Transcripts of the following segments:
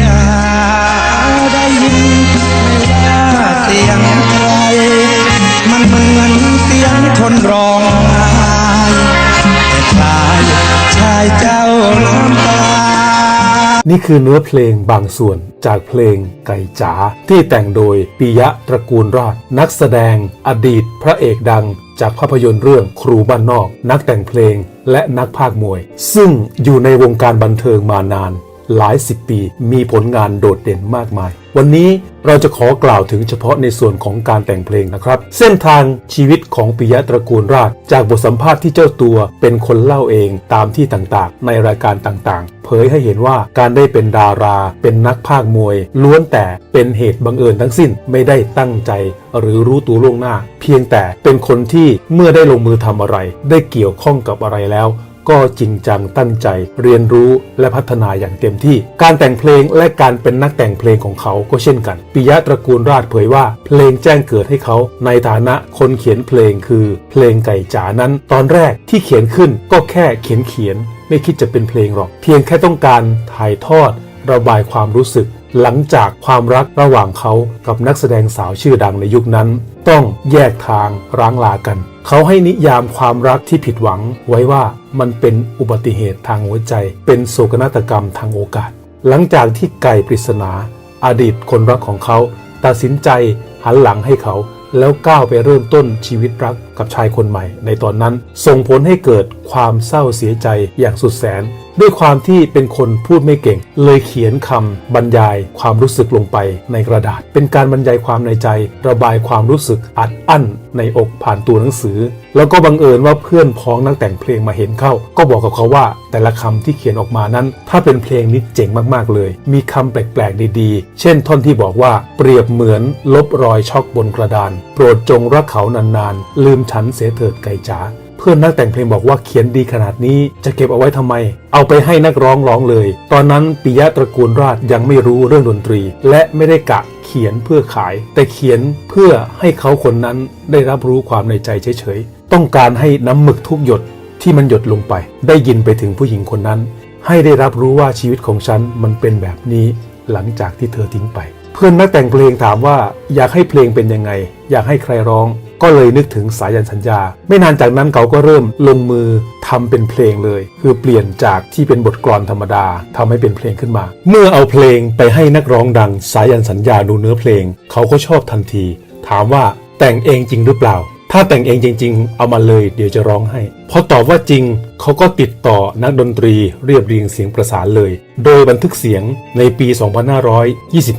จ๋าได้ยินไม่ว่าเสียงใคร มันเหมือนเสียงคนร้องไห้แต่คลายชายเจ้าน้ำตา นี่คือเนื้อเพลงบางส่วนจากเพลงไก่จ๋าที่แต่งโดยปิยะตระกูลราช นักแสดงอดีตพระเอกดังจากภาพยนตร์เรื่องครูบ้านนอก นักแต่งเพลงและนักพากย์มวย ซึ่งอยู่ในวงการบันเทิงมานาน หลายสิบปี มีผลงานโดดเด่นมากมาย วันนี้เราจะขอกล่าวถึงเฉพาะในส่วนของการแต่งเพลงนะครับ เส้นทางชีวิตของปิยะตระกูลราช จากบทสัมภาษณ์ที่เจ้าตัวเป็นคนเล่าเองตามที่ต่างๆ ในรายการต่างๆ เผยให้เห็นว่าการได้เป็นดารา เป็นนักพากย์มวย ล้วนแต่เป็นเหตุบังเอิญทั้งสิ้นไม่ได้ตั้งใจ หรือรู้ตัวล่วงหน้า เพียงแต่เป็นคนที่เมื่อได้ลงมือทำอะไร ได้เกี่ยวข้องกับอะไรแล้ว ก็จริงจังตั้งใจ เรียนรู้และพัฒนาอย่างเต็มที่ การแต่งเพลงและการเป็นนักแต่งเพลงของเขาก็เช่นกันปิยะตระกูลราชเผยว่า เพลงแจ้งเกิดให้เขาในฐานะคนเขียนเพลงคือ เพลงไก่จ๋านั้น ตอนแรกที่เขียนขึ้นก็แค่เขียนเขียน ไม่คิดจะเป็นเพลงหรอก เพียงแค่ต้องการถ่ายทอด ระบายความรู้สึก หลังจากความรักระหว่างเขากับนักแสดงสาวชื่อดังในยุคนั้น ต้องแยกทางร้างลากัน เขาให้นิยามความรักที่ผิดหวังไว้ว่ามันเป็นอุบัติเหตุทางหัวใจ เป็นโศกนาฏกรรมทางโอกาส หลังจากที่ไก่ปริศนา อดีตคนรักของเขา ตัดสินใจหันหลังให้เขา แล้วก้าวไปเริ่มต้นชีวิตรักกับชายคนใหม่ ในตอนนั้นส่งผลให้เกิดความเศร้าเสียใจอย่างสุดแสน ด้วยความที่เป็นคนพูดไม่เก่ง เลยเขียนคำบรรยายความรู้สึกลงไปในกระดาษ เป็นการบรรยายความในใจ ระบายความรู้สึกอัดอั้นในอกผ่านตัวหนังสือ แล้วก็บังเอิญว่าเพื่อนพ้องนักแต่งเพลงมาเห็นเข้า ก็บอกกับเขาว่า แต่ละคำที่เขียนออกมานั้น ถ้าเป็นเพลงนี้เจ๋งมากๆเลย มีคำแปลกๆ ดีๆ เช่นท่อนที่บอกว่าเปรียบเหมือนลบรอยช็อกบนกระดาน โปรดจงรักเขานานๆ ลืมฉันเสียเถิดไก่จ๋าเพื่อนนักแต่งเพลงบอกว่าเขียนดีขนาดนี้จะเก็บเอาไว้ทำไม เอาไปให้นักร้องร้องเลย ตอนนั้นปิยะตระกูลราชยังไม่รู้เรื่องดนตรี และไม่ได้กะเขียนเพื่อขาย แต่เขียนเพื่อให้เขาคนนั้นได้รับรู้ความในใจเฉยๆ ต้องการให้น้ำหมึกทุกหยดที่มันหยดลงไป ได้ยินไปถึงผู้หญิงคนนั้น ให้ได้รับรู้ว่าชีวิตของฉันมันเป็นแบบนี้หลังจากที่เธอทิ้งไป เพื่อนนักแต่งเพลงถามว่าอยากให้เพลงเป็นยังไง อยากให้ใครร้อง ก็เลยนึกถึงสายันสัญญา ไม่นานจากนั้นเขาก็เริ่มลงมือทำเป็นเพลงเลย คือเปลี่ยนจากที่เป็นบทกลอนธรรมดาทำให้เป็นเพลงขึ้นมา เมื่อเอาเพลงไปให้นักร้องดังสายันสัญญาดูเนื้อเพลง เขาก็ชอบทันที ถามว่าแต่งเองจริงหรือเปล่า ถ้าแต่งเองจริง ๆ เอามาเลยเดี๋ยวจะร้องให้ พอตอบว่าจริงเขาก็ติดต่อนักดนตรีเรียบเรียงเสียงประสานเลย โดยบันทึกเสียงในปี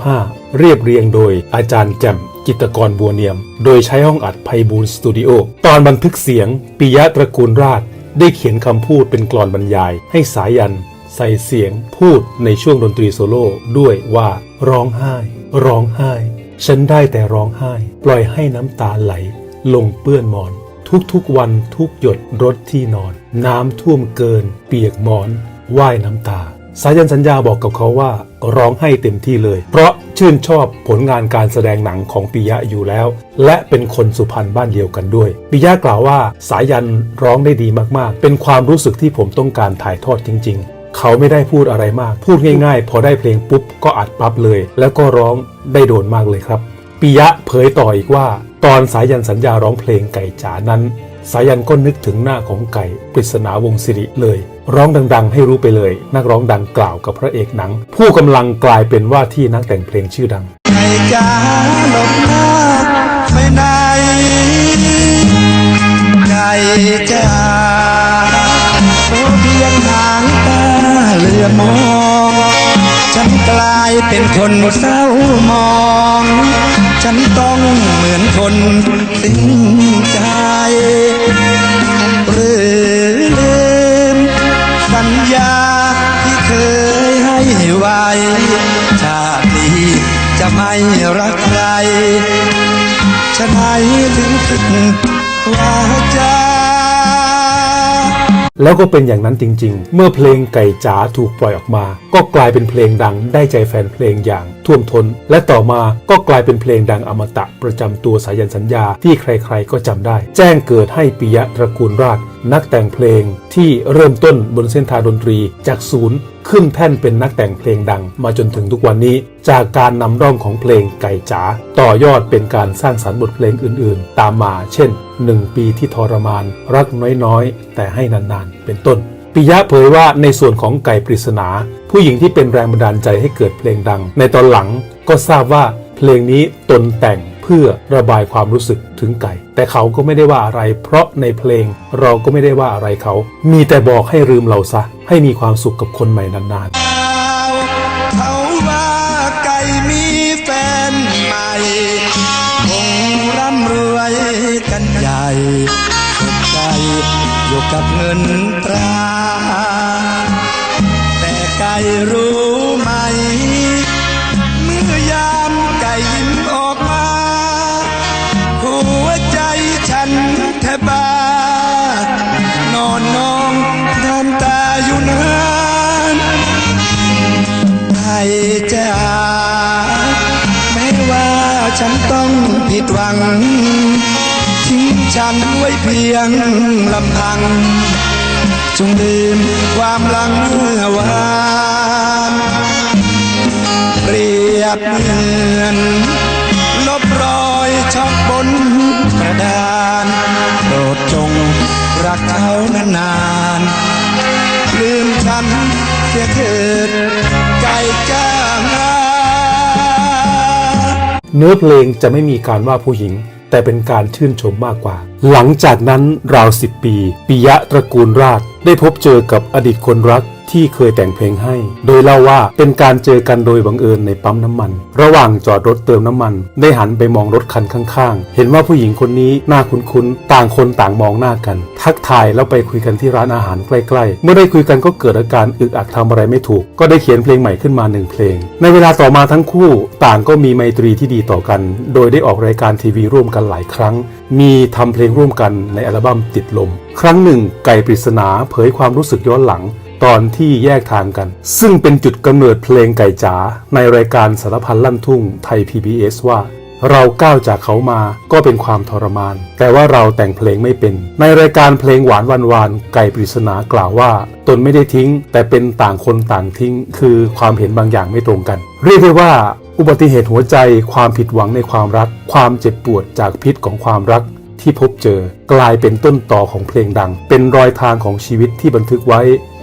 2525 เรียบเรียงโดยอาจารย์แจ่มกิตกรบัวเนียม โดยใช้ห้องอัดไพบูลสตูดิโอ ตอนบันทึกเสียงปิยะตระกูลราช ได้เขียนคำพูดเป็นกลอนบรรยาย ให้สายัน ใส่เสียงพูดในช่วงดนตรีโซโล่ด้วยว่าร้องไห้ ร้องไห้ ฉันได้แต่ร้องไห้ ปล่อยให้น้ำตาไหล ลงเปื้อนหมอน ทุกๆวันทุกหยดรถที่นอน น้ำท่วมเกิน เปียกหมอนว่ายน้ำตา สายันสัญญาบอกกับเขาว่าร้องให้เต็มที่เลย เพราะชื่นชอบผลงานการแสดงหนังของปิยะอยู่แล้ว และเป็นคนสุพรรณบ้านเดียวกันด้วย ปิยะกล่าวว่าสายันร้องได้ดีมากๆ เป็นความรู้สึกที่ผมต้องการถ่ายทอดจริง ๆเขาไม่ได้พูดอะไรมาก พูดง่ายๆ พอได้เพลงปุ๊บก็อัดปั๊บเลย แล้วก็ร้องได้โดนมากเลยครับปิยะเผยต่ออีกว่า ตอนสายันสัญญาร้องเพลงไก่จ๋านั้น สายันก็นึกถึงหน้าของไก่ปริศนาวงศ์สิริเลย ร้องดัง ๆ ให้รู้ไปเลย นักร้องดังกล่าวกับพระเอกหนัง ผู้กำลังกลายเป็นว่าที่นักแต่งเพลงชื่อดังไก่จ๋าหลบหน้าไปไหนไก่จ๋าโอเพียงทางตาเหลือมองฉันกลายเป็นคนเศร้ามอง ฉันต้องเหมือนคนสิ้นใจหรือลืมสัญญาที่เคยให้ไว้ชาตินี้จะไม่รักใครฉันให้ถึงผิดว่าจาแล้วก็เป็นอย่างนั้นจริง ๆ เมื่อเพลงไก่จ๋าถูกปล่อยออกมา ก็กลายเป็นเพลงดังได้ใจแฟนเพลงอย่าง ท่วมท้น และต่อมาก็กลายเป็นเพลงดังอมตะประจำตัวสายันสัญญาที่ใครๆก็จำได้ แจ้งเกิดให้ปิยะตระกูลราช นักแต่งเพลงที่เริ่มต้นบนเส้นทางดนตรีจากศูนย์ขึ้นแท่นเป็นนักแต่งเพลงดังมาจนถึงทุกวันนี้ จากการนำร่องของเพลงไก่จ๋าต่อยอดเป็นการสร้างสรรค์บทเพลงอื่นๆ ตามมา เช่น 1 ปีที่ทรมาน รักน้อยๆ แต่ให้นานๆ เป็นต้นปิยะเผยว่าในส่วนของไก่ปริศนา ผู้หญิงที่เป็นแรงบันดาลใจให้เกิดเพลงดัง ในตอนหลังก็ทราบว่าเพลงนี้ตนแต่งเพื่อระบายความรู้สึกถึงไก่ แต่เขาก็ไม่ได้ว่าอะไร เพราะในเพลงเราก็ไม่ได้ว่าอะไรเขา มีแต่บอกให้ลืมเราซะ ให้มีความสุขกับคนใหม่นานๆเขาว่าไก่มีแฟนใหม่คงร่ำรวยกันใหญ่ใจอยู่กับเงินตรา ไก่รู้ไหม เมื่อยามไก่ยิ้มออกมา หัวใจฉันแทบบานอนนองน้ำตาอยู่นานไทยจ้าแม้ว่าฉันต้องผิดหวังทิ้งฉันไว้เพียงลำพัง จงลืมความหลังเมื่อวานเปรียบเหมือนลบรอยช็อกบนกระดานโปรดจงรักเขานานๆลืมฉันเสียเถิดไก่จ้างเนื้อเพลงจะไม่มีการว่าผู้หญิง แต่เป็นการชื่นชมมากกว่า หลังจากนั้นราวสิบปีปิยะตระกูลราชได้พบเจอกับอดีตคนรัก ที่เคยแต่งเพลงให้ โดยเล่าว่าเป็นการเจอกันโดยบังเอิญในปั๊มน้ำมัน ระหว่างจอดรถเติมน้ำมัน ได้หันไปมองรถคันข้างๆ เห็นว่าผู้หญิงคนนี้หน่าคุ้นๆ ต่างคนต่างมองหน้ากัน ทักทายแล้วไปคุยกันที่ร้านอาหารใกล้ๆ เมื่อได้คุยกันก็เกิดอาการอึกอักทำอะไรไม่ถูก ก็ได้เขียนเพลงใหม่ขึ้นมาหนึ่งเพลง ในเวลาต่อมาทั้งคู่ต่างก็มีไมตรีที่ดีต่อกัน โดยได้ออกรายการทีวีร่วมกันหลายครั้ง มีทำเพลงร่วมกันในอัลบั้มติดลม ครั้งหนึ่งไก่ปริศนาเผยความรู้สึกย้อนหลัง ตอนที่แยกทางกัน ซึ่งเป็นจุดกำเนิดเพลงไก่จ๋าในรายการสารพันลั่นทุ่งไทย PBS ว่า เราก้าวจากเขามาก็เป็นความทรมาน แต่ว่าเราแต่งเพลงไม่เป็น ในรายการเพลงหวานวันวานไก่ปริศนากล่าวว่า ตนไม่ได้ทิ้ง แต่เป็นต่างคนต่างทิ้ง คือความเห็นบางอย่างไม่ตรงกัน เรียกได้ว่าอุบัติเหตุหัวใจ ความผิดหวังในความรัก ความเจ็บปวดจากพิษของความรักที่พบเจอ กลายเป็นต้นต่อของเพลงดัง เป็นรอยทางของชีวิตที่บันทึกไว้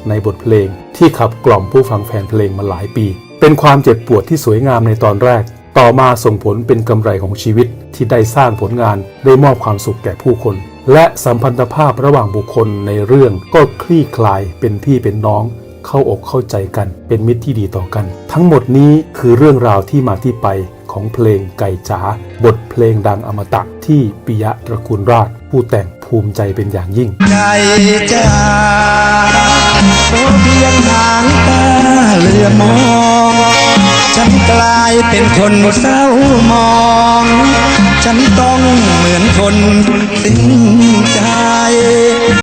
ในบทเพลง ที่ขับกล่อมผู้ฟังแฟนเพลงมาหลายปี เป็นความเจ็บปวดที่สวยงามในตอนแรก ต่อมาส่งผลเป็นกำไรของชีวิตที่ได้สร้างผลงานได้มอบความสุขแก่ผู้คน และสัมพันธภาพระหว่างบุคคลในเรื่องก็คลี่คลายเป็นพี่เป็นน้องเข้าอกเข้าใจกันเป็นมิตรที่ดีต่อกัน ทั้งหมดนี้คือเรื่องราวที่มาที่ไปของเพลงไก่จ๋าบทเพลงดังอมตะที่ปิยะตระกูลราชผู้แต่ง ภูมิใจเป็นอย่างยิ่ง ใจจ้าเพียงหางตาเลือมองฉันกลายเป็นคนเศร้ามอง ฉันต้องเหมือนคนสิ้นใจ